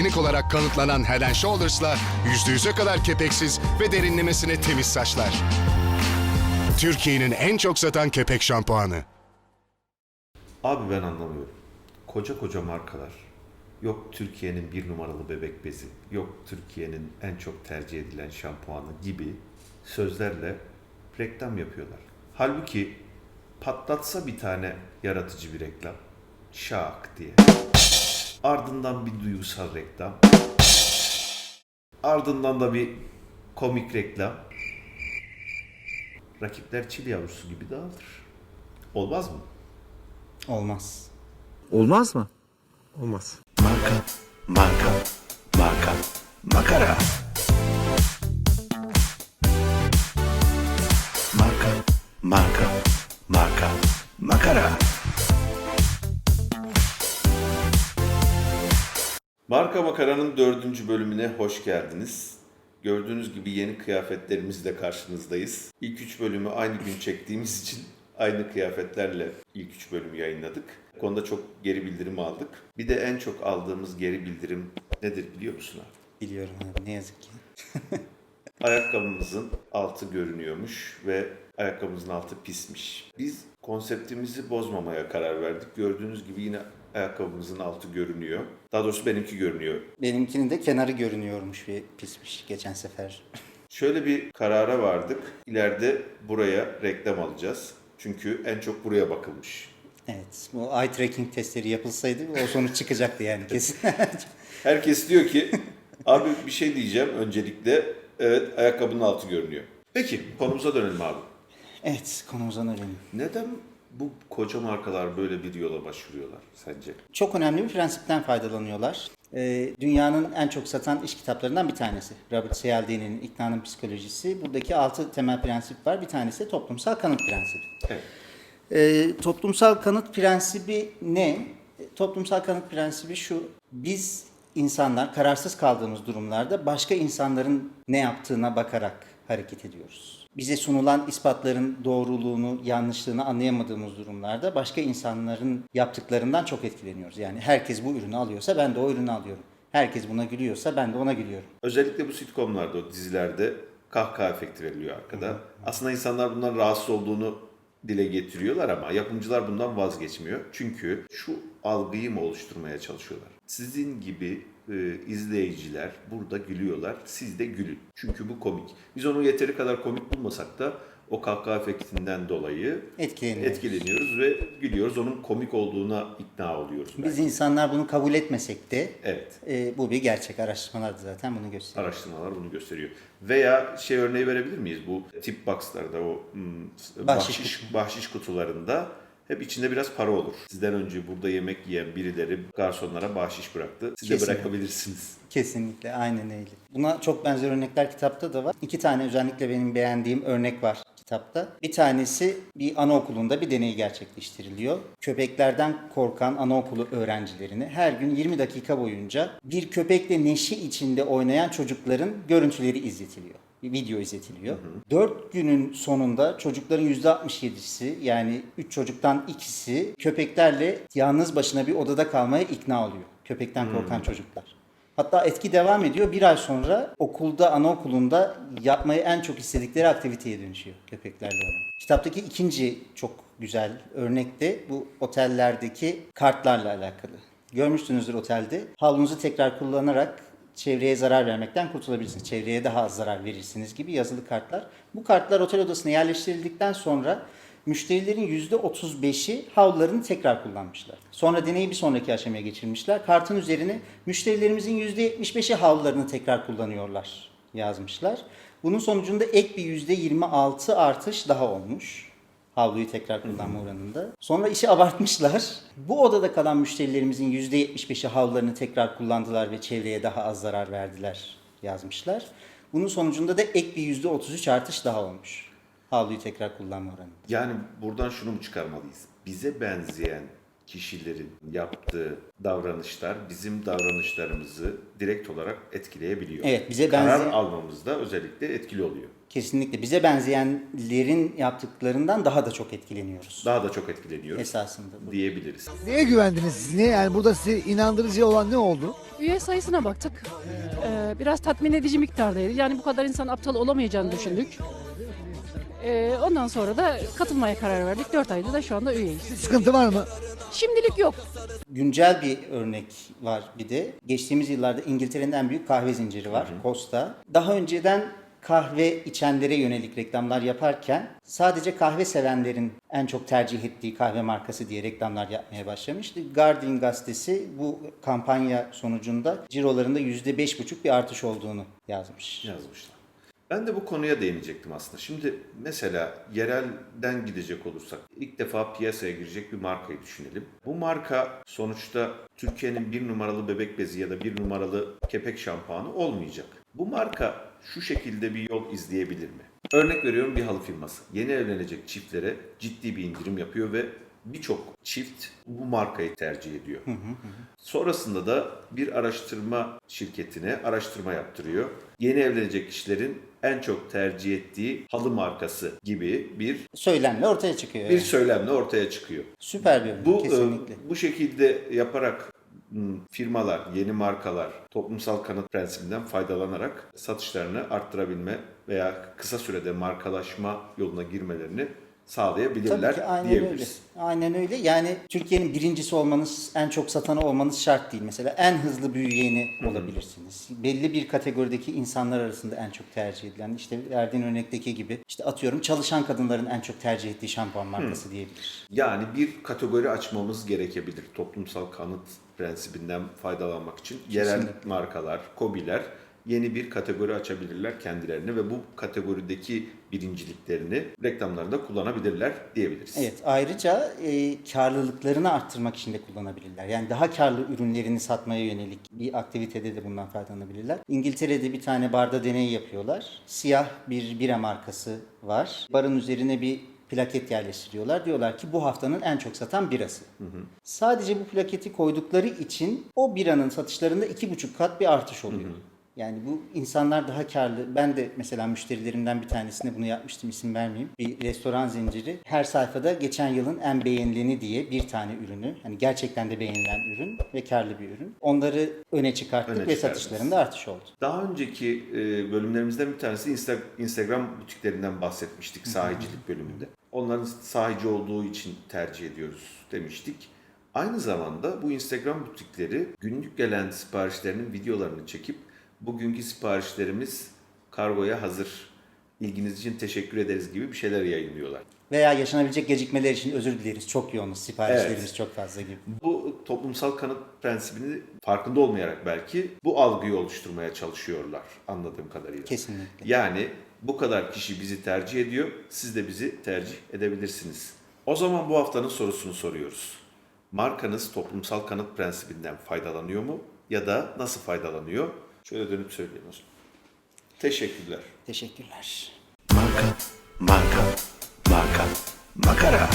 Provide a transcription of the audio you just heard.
klinik olarak kanıtlanan Head Shoulders'la %100'e kadar kepeksiz ve derinlemesine temiz saçlar. Türkiye'nin en çok satan kepek şampuanı. Abi ben anlamıyorum. Koca koca markalar. Yok Türkiye'nin bir numaralı bebek bezi, yok Türkiye'nin en çok tercih edilen şampuanı gibi sözlerle reklam yapıyorlar. Halbuki patlatsa bir tane yaratıcı bir reklam, şak diye. Ardından bir duygusal reklam. Ardından da bir komik reklam. Rakipler çil yavrusu gibi dağılır. Olmaz mı? Olmaz. Olmaz mı? Olmaz. Marka, marka, marka, makara. Marka Makara'nın dördüncü bölümüne hoş geldiniz. Gördüğünüz gibi yeni kıyafetlerimizle karşınızdayız. İlk üç bölümü aynı gün çektiğimiz için aynı kıyafetlerle ilk üç bölümü yayınladık. Bu konuda çok geri bildirim aldık. Bir de en çok aldığımız geri bildirim nedir biliyor musun abi? Biliyorum abi ne yazık ki. Ayakkabımızın altı görünüyormuş ve ayakkabımızın altı pismiş. Biz konseptimizi bozmamaya karar verdik. Gördüğünüz gibi yine ayakkabımızın altı görünüyor. Daha doğrusu benimki görünüyor. Benimkinin de kenarı görünüyormuş ve pismiş geçen sefer. Şöyle bir karara vardık. İleride buraya reklam alacağız. Çünkü en çok buraya bakılmış. Evet bu eye tracking testleri yapılsaydı o sonuç çıkacaktı yani kesin. Herkes diyor ki abi bir şey diyeceğim öncelikle. Evet ayakkabının altı görünüyor. Peki konumuza dönelim abi. evet konumuza dönelim. Neden bu koca markalar böyle bir yola başvuruyorlar sence? Çok önemli bir prensipten faydalanıyorlar. Ee, dünyanın en çok satan iş kitaplarından bir tanesi. Robert Cialdini'nin İknanın Psikolojisi. Buradaki altı temel prensip var. Bir tanesi de toplumsal kanıt prensibi. Evet. Ee, toplumsal kanıt prensibi ne? E, Toplumsal kanıt prensibi şu. Biz insanlar kararsız kaldığımız durumlarda başka insanların ne yaptığına bakarak hareket ediyoruz. Bize sunulan ispatların doğruluğunu, yanlışlığını anlayamadığımız durumlarda başka insanların yaptıklarından çok etkileniyoruz. Yani herkes bu ürünü alıyorsa ben de o ürünü alıyorum. Herkes buna gülüyorsa ben de ona gülüyorum. Özellikle bu sitcomlarda, o dizilerde kahkaha efekti veriliyor arkada. Aslında insanlar bundan rahatsız olduğunu dile getiriyorlar ama yapımcılar bundan vazgeçmiyor. Çünkü şu algıyı mı oluşturmaya çalışıyorlar? Sizin gibi e, izleyiciler burada gülüyorlar, siz de gülün. Çünkü bu komik. Biz onu yeteri kadar komik bulmasak da o kahkaha efektinden dolayı Etkileniyoruz. etkileniyoruz ve gülüyoruz. Onun komik olduğuna ikna oluyoruz. Biz belki. insanlar bunu kabul etmesek de Evet. e, bu bir gerçek. Araştırmalar da zaten bunu gösteriyor. Araştırmalar bunu gösteriyor. Veya şey örneği verebilir miyiz? Bu tip box'larda o hmm, Bahşiş bahşiş, bahşiş, kutularında hep içinde biraz para olur. Sizden önce burada yemek yiyen birileri garsonlara bahşiş bıraktı. Siz de Kesinlikle. bırakabilirsiniz. Kesinlikle aynen öyle. Buna çok benzer örnekler kitapta da var. İki tane özellikle benim beğendiğim örnek var kitapta. Bir tanesi bir anaokulunda bir deney gerçekleştiriliyor. Köpeklerden korkan anaokulu öğrencilerine her gün 20 dakika boyunca bir köpekle neşe içinde oynayan çocukların görüntüleri izletiliyor. Bir video izletiliyor. 4 günün sonunda çocukların %67'si yani 3 çocuktan ikisi köpeklerle yalnız başına bir odada kalmaya ikna oluyor. Köpekten korkan çocuklar. Hatta etki devam ediyor. Bir ay sonra okulda, anaokulunda yapmayı en çok istedikleri aktiviteye dönüşüyor köpeklerle oynamak. Kitaptaki ikinci çok güzel örnek de bu otellerdeki kartlarla alakalı. Görmüşsünüzdür otelde. Havlunuzu tekrar kullanarak çevreye zarar vermekten kurtulabilirsiniz. Çevreye daha az zarar verirsiniz gibi yazılı kartlar. Bu kartlar otel odasına yerleştirildikten sonra müşterilerin %35'i havlularını tekrar kullanmışlar. Sonra deneyi bir sonraki aşamaya geçirmişler. Kartın üzerine müşterilerimizin %75'i havlularını tekrar kullanıyorlar yazmışlar. Bunun sonucunda ek bir %26 artış daha olmuş. Havluyu tekrar kullanma oranında. Sonra işi abartmışlar. Bu odada kalan müşterilerimizin %75'i havlularını tekrar kullandılar ve çevreye daha az zarar verdiler yazmışlar. Bunun sonucunda da ek bir %33 artış daha olmuş. Havluyu tekrar kullanma oranında. Yani buradan şunu mu çıkarmalıyız? Bize benzeyen kişilerin yaptığı davranışlar bizim davranışlarımızı direkt olarak etkileyebiliyor. Evet, bize Karar benzeyen- almamızda özellikle etkili oluyor. Kesinlikle bize benzeyenlerin yaptıklarından daha da çok etkileniyoruz Daha da çok etkileniyoruz esasında. bu. diyebiliriz. Neye güvendiniz siz? Niye? Yani burada size inandırıcı olan ne oldu? Üye sayısına baktık. Ee, biraz tatmin edici miktardaydı. Yani bu kadar insan aptal olamayacağını düşündük. Ee, ondan sonra da katılmaya karar verdik. 4 ayda da şu anda üyeyiz. Sıkıntı var mı? Şimdilik yok. Güncel bir örnek var bir de. Geçtiğimiz yıllarda İngiltere'nin en büyük kahve zinciri var, Costa. Daha önceden kahve içenlere yönelik reklamlar yaparken sadece kahve sevenlerin en çok tercih ettiği kahve markası diye reklamlar yapmaya başlamıştı. Guardian gazetesi bu kampanya sonucunda cirolarında %5,5 bir artış olduğunu yazmış. yazmışlar. Ben de bu konuya değinecektim aslında. Şimdi mesela yerelden gidecek olursak ilk defa piyasaya girecek bir markayı düşünelim. Bu marka sonuçta Türkiye'nin bir numaralı bebek bezi ya da bir numaralı kepek şampuanı olmayacak. Bu marka şu şekilde bir yol izleyebilir mi? Örnek veriyorum bir halı firması. Yeni evlenecek çiftlere ciddi bir indirim yapıyor ve birçok çift bu markayı tercih ediyor. Sonrasında da bir araştırma şirketine araştırma yaptırıyor. Yeni evlenecek kişilerin en çok tercih ettiği halı markası gibi bir Söylemle ortaya çıkıyor. bir yani. söylemle ortaya çıkıyor. Süper bir Bu kesinlikle. e, bu şekilde yaparak m, firmalar, yeni markalar toplumsal kanıt prensibinden faydalanarak satışlarını arttırabilme veya kısa sürede markalaşma yoluna girmelerini sağlayabilirler Tabii ki aynen diyebiliriz. öyle. Aynen öyle. Yani Türkiye'nin birincisi olmanız, en çok satanı olmanız şart değil. Mesela en hızlı büyüyeni olabilirsiniz. Belli bir kategorideki insanlar arasında en çok tercih edilen, işte verdiğin örnekteki gibi, işte atıyorum çalışan kadınların en çok tercih ettiği şampuan markası diyebilir. Yani bir kategori açmamız gerekebilir toplumsal kanıt prensibinden faydalanmak için. Yerel markalar, kobiler yeni bir kategori açabilirler kendilerine ve bu kategorideki birinciliklerini reklamlarında kullanabilirler diyebiliriz. Evet, ayrıca e, karlılıklarını arttırmak için de kullanabilirler. Yani daha karlı ürünlerini satmaya yönelik bir aktivitede de bundan faydalanabilirler. İngiltere'de bir tane barda deney yapıyorlar. Siyah bir bira markası var. Barın üzerine bir plaket yerleştiriyorlar. Diyorlar ki bu haftanın en çok satan birası. Sadece bu plaketi koydukları için o biranın satışlarında iki buçuk kat bir artış oluyor. Yani bu insanlar daha karlı. Ben de mesela müşterilerimden bir tanesine bunu yapmıştım isim vermeyeyim. Bir restoran zinciri. Her sayfada geçen yılın en beğenileni diye bir tane ürünü. Hani gerçekten de beğenilen ürün ve karlı bir ürün. Onları öne çıkarttık Öne ve çıkardınız. satışlarında artış oldu. Daha önceki e, bölümlerimizden bir tanesi Insta- Instagram butiklerinden bahsetmiştik sahicilik bölümünde. Onların sahici olduğu için tercih ediyoruz demiştik. Aynı zamanda bu Instagram butikleri günlük gelen siparişlerinin videolarını çekip bugünkü siparişlerimiz kargoya hazır. İlginiz için teşekkür ederiz gibi bir şeyler yayınlıyorlar. Veya yaşanabilecek gecikmeler için özür dileriz. Çok yoğunuz. Siparişlerimiz Evet. çok fazla gibi. Bu toplumsal kanıt prensibini farkında olmayarak belki bu algıyı oluşturmaya çalışıyorlar anladığım kadarıyla. Kesinlikle. Yani bu kadar kişi bizi tercih ediyor, siz de bizi tercih edebilirsiniz. O zaman bu haftanın sorusunu soruyoruz. Markanız toplumsal kanıt prensibinden faydalanıyor mu ya da nasıl faydalanıyor? Şöyle dönüp söyleyin o zaman. Teşekkürler. Teşekkürler. Marka, marka, marka, makara.